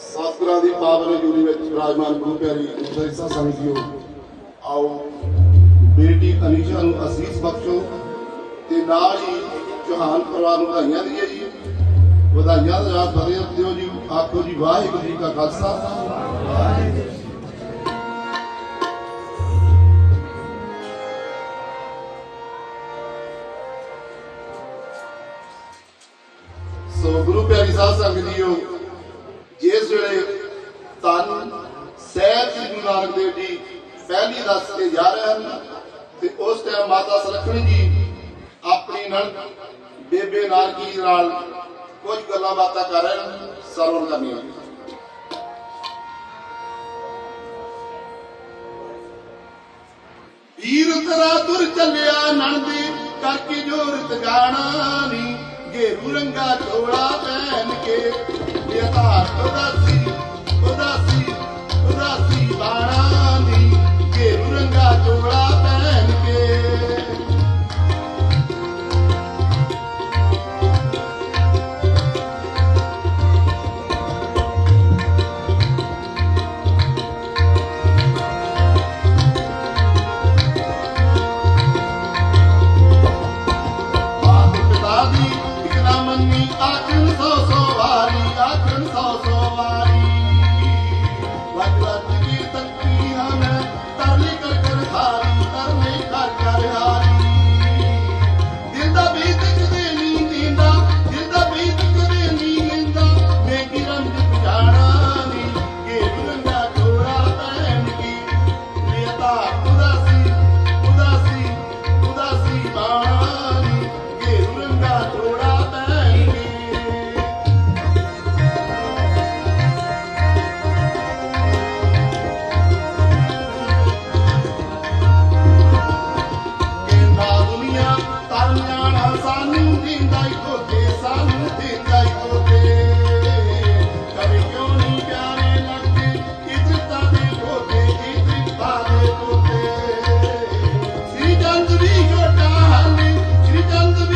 ਸਤਿਗੁਰਾਂ ਦੀ ਪਾਵਨ ਜੂਰੀ ਵਿੱਚ ਵਿਰਾਜਮਾਨ ਗੁਰੂ ਪਿਆਰੀ ਸਹਿਸਾ ਸੰਗਿਓ ਆਓ, ਬੇਟੀ ਅਨੀਸ਼ਾ ਨੂੰ ਅਸੀਸ ਬਖਸ਼ੋ ਤੇ ਨਾਲ ਹੀ ਚੌਹਾਨ ਪਰਿਵਾਰ ਨੂੰ ਵਧਾਈਆਂ ਦਈਏ ਜੀ। ਵਧਾਈਆਂ ਦਾ ਰਾਤ ਭਰੇ ਦਿਓ ਜੀ। ਆਖੋ ਜੀ, ਵਾਹਿਗੁਰੂ ਜੀ ਕਾ ਖਾਲਸਾ। ਸੋ ਗੁਰੂ ਪਿਆਰੀ ਸਾਹਿਬ ਸੰਗਤ ਜੀਓ ਜਿਸ ਵੇਲੇ ਤਨ ਸਹਿਬ ਸ੍ਰੀ ਗੁਰੂ ਨਾਨਕ ਦੇਵ ਜੀ ਪਹਿਲੀ ਦੱਸ ਕੇ ਜਾ ਰਹੇ ਹਨ ਤੇ ਉਸ ਟਾਈਮ ਮਾਤਾ ਸਰਖਣੀ ਜੀ ਆਪਣੀ ਨਾਲ ਬੇਬੇ ਨਾਨਕੀ ਨਾਲ ਕੁਝ ਗੱਲਾਂ ਬਾਤਾਂ ਕਰ ਰਹੇ ਹਨ ਸਰਵਣ ਕਰਨੀਆਂ ਵੀਰ ਤਰਾ ਤੁਰ ਚੱਲਿਆ ਨੰਦੀ ਕਰਕੇ ਜੋਰ ਤਗਾਣਾ ਨੀ ਘੇਰੂ ਰੰਗਾ ਝੋਲਾ ਪਹਿਨ ਕੇ Eu nasci, eu nasci, eu nasci, vai ਆਖਣ ਸੋ ਸੋ ਵਾਰੀ ਆਖਣ ਸੋ ਸੋ ਵਾਰੀ। ਵਾਹਿਗੁਰੂ yandı